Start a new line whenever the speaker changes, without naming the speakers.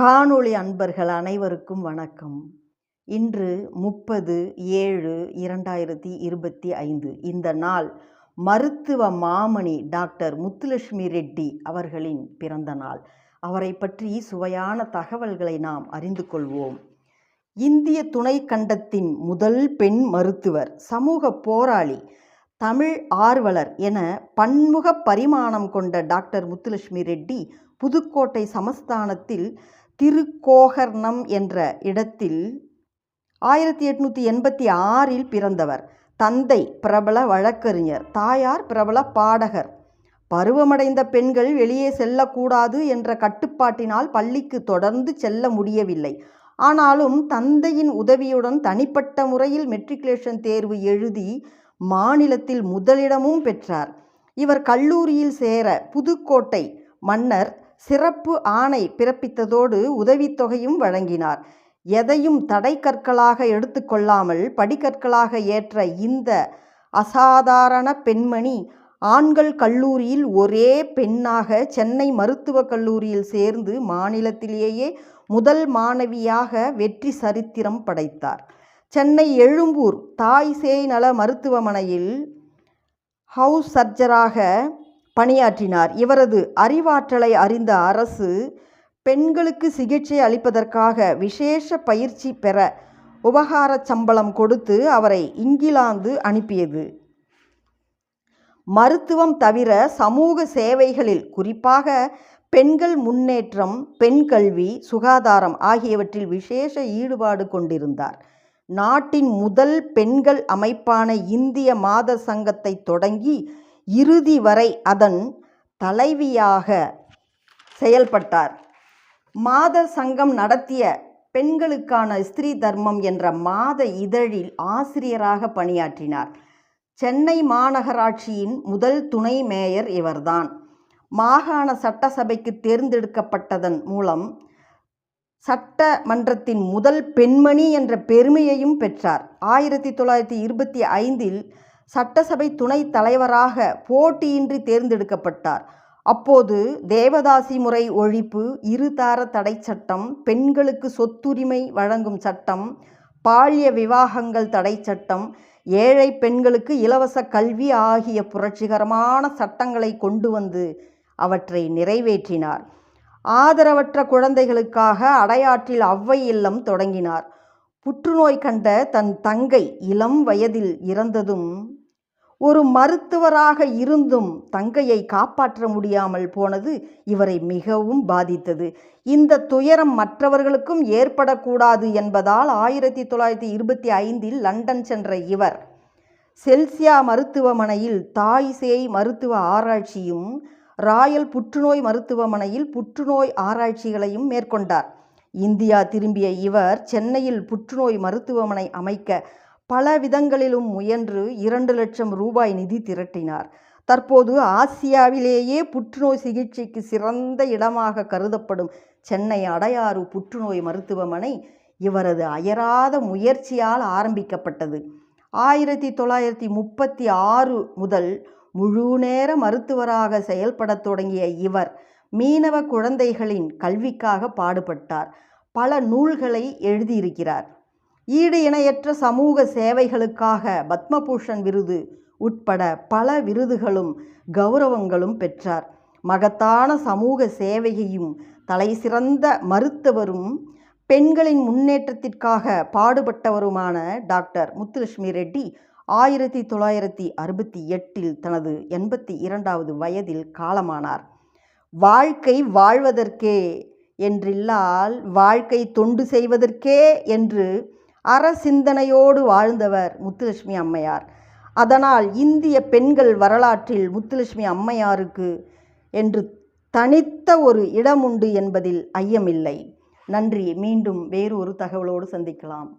காணொளி அன்பர்கள் அனைவருக்கும் வணக்கம். இன்று முப்பது ஏழு இரண்டாயிரத்தி இருபத்தி ஐந்து. இந்த நாள் மருத்துவ மாமணி டாக்டர் முத்துலட்சுமி ரெட்டி அவர்களின் பிறந்த நாள். அவரை பற்றி சுவையான தகவல்களை நாம் அறிந்து கொள்வோம். இந்திய துணை கண்டத்தின் முதல் பெண் மருத்துவர் சமூக போராளி தமிழ் ஆர்வலர் என பன்முக பரிமாணம் கொண்ட டாக்டர் முத்துலட்சுமி ரெட்டி புதுக்கோட்டை சமஸ்தானத்தில் திருக்கோகர்ணம் என்ற இடத்தில் ஆயிரத்தி எட்நூற்றி எண்பத்தி ஆறில் பிறந்தவர். தந்தை பிரபல வழக்கறிஞர் தாயார் பிரபல பாடகர். பருவமடைந்த பெண்கள் வெளியே செல்லக்கூடாது என்ற கட்டுப்பாட்டினால் பள்ளிக்கு தொடர்ந்து செல்ல முடியவில்லை. ஆனாலும் தந்தையின் உதவியுடன் தனிப்பட்ட முறையில் மெட்ரிகுலேஷன் தேர்வு எழுதி மாநிலத்தில் முதலிடமும் பெற்றார். இவர் கல்லூரியில் சேர புதுக்கோட்டை மன்னர் சிறப்பு ஆணை பிறப்பித்ததோடு உதவித்தொகையும் வழங்கினார். எதையும் தடை கற்களாக எடுத்துக்கொள்ளாமல் படிக்கற்களாக ஏற்ற இந்த அசாதாரண பெண்மணி ஆண்கள் கல்லூரியில் ஒரே பெண்ணாக சென்னை மருத்துவக் கல்லூரியில் சேர்ந்து மாநிலத்திலேயே முதல் மாணவியாக வெற்றி சரித்திரம் படைத்தார். சென்னை எழும்பூர் தாய் சேய் நல மருத்துவமனையில் ஹவுஸ் சர்ஜராக பணியாற்றினார். இவரது அறிவாற்றலை அறிந்த அரசு பெண்களுக்கு சிகிச்சை அளிப்பதற்காக விசேஷ பயிற்சி பெற உபகார சம்பளம் கொடுத்து அவரை இங்கிலாந்து அனுப்பியது. மருத்துவம் தவிர சமூக சேவைகளில் குறிப்பாக பெண்கள் முன்னேற்றம் பெண் கல்வி சுகாதாரம் ஆகியவற்றில் விசேஷ ஈடுபாடு கொண்டிருந்தார். நாட்டின் முதல் பெண்கள் அமைப்பான இந்திய மாத சங்கத்தை தொடங்கி இறுதி வரை அதன் தலைவியாக செயல்பட்டார். மாத சங்கம் நடத்திய பெண்களுக்கான ஸ்திரீ தர்மம் என்ற மாத இதழில் ஆசிரியராக பணியாற்றினார். சென்னை மாநகராட்சியின் முதல் துணை மேயர் இவர்தான். மாகாண சட்டசபைக்கு தேர்ந்தெடுக்கப்பட்டதன் மூலம் சட்டமன்றத்தின் முதல் பெண்மணி என்ற பெருமையையும் பெற்றார். ஆயிரத்தி தொள்ளாயிரத்தி இருபத்தி ஐந்தில் சட்டசபை துணைத் தலைவராக போட்டியின்றி தேர்ந்தெடுக்கப்பட்டார். அப்போது தேவதாசி முறை ஒழிப்பு இருதார தடை சட்டம் பெண்களுக்கு சொத்துரிமை வழங்கும் சட்டம் பால்ய விவாகங்கள் தடை சட்டம் ஏழை பெண்களுக்கு இலவச கல்வி ஆகிய புரட்சிகரமான சட்டங்களை கொண்டு வந்து அவற்றை நிறைவேற்றினார். ஆதரவற்ற குழந்தைகளுக்காக அடையாற்றில் அவ்வை இல்லம் தொடங்கினார். புற்றுநோய் கண்ட தன் தங்கை இளம் வயதில் இறந்ததும் ஒரு மருத்துவராக இருந்தும் தங்கையை காப்பாற்ற முடியாமல் போனது இவரை மிகவும் பாதித்தது. இந்த துயரம் மற்றவர்களுக்கும் ஏற்படக்கூடாது என்பதால் ஆயிரத்தி தொள்ளாயிரத்தி இருபத்தி ஐந்தில் லண்டன் சென்ற இவர் செல்சியா மருத்துவமனையில் தாய் சேய் மருத்துவ ஆராய்ச்சியும் ராயல் புற்றுநோய் மருத்துவமனையில் புற்றுநோய் ஆராய்ச்சிகளையும் மேற்கொண்டார். இந்தியா திரும்பிய இவர் சென்னையில் புற்றுநோய் மருத்துவமனை அமைக்க பல விதங்களிலும் முயன்று இரண்டு லட்சம் ரூபாய் நிதி திரட்டினார். தற்போது ஆசியாவிலேயே புற்றுநோய் சிகிச்சைக்கு சிறந்த இடமாக கருதப்படும் சென்னை அடையாறு புற்றுநோய் மருத்துவமனை இவரது அயராத முயற்சியால் ஆரம்பிக்கப்பட்டது. ஆயிரத்தி தொள்ளாயிரத்தி முப்பத்தி ஆறு முதல் முழு நேர மருத்துவராக செயல்படத் தொடங்கிய இவர் மீனவ குழந்தைகளின் கல்விக்காக பாடுபட்டார். பல நூல்களை எழுதியிருக்கிறார். ஈடு இணையற்ற சமூக சேவைகளுக்காக பத்மபூஷன் விருது உட்பட பல விருதுகளும் கௌரவங்களும் பெற்றார். மகத்தான சமூக சேவையையும் தலைசிறந்த மருத்துவரும் பெண்களின் முன்னேற்றத்திற்காக பாடுபட்டவருமான டாக்டர் முத்துலட்சுமி ரெட்டி ஆயிரத்தி தொள்ளாயிரத்தி அறுபத்தி எட்டில் தனது எண்பத்தி இரண்டாவது வயதில் காலமானார். வாழ்க்கை வாழ்வதற்கே என்றில்லால் வாழ்க்கை தொண்டு செய்வதற்கே என்று அறசிந்தனையோடு வாழ்ந்தவர் முத்துலட்சுமி அம்மையார். அதனால் இந்திய பெண்கள் வரலாற்றில் முத்துலட்சுமி அம்மையாருக்கு என்று தனித்த ஒரு இடம் உண்டு என்பதில் ஐயமில்லை. நன்றி. மீண்டும் வேறு ஒரு தகவலோடு சந்திக்கலாம்.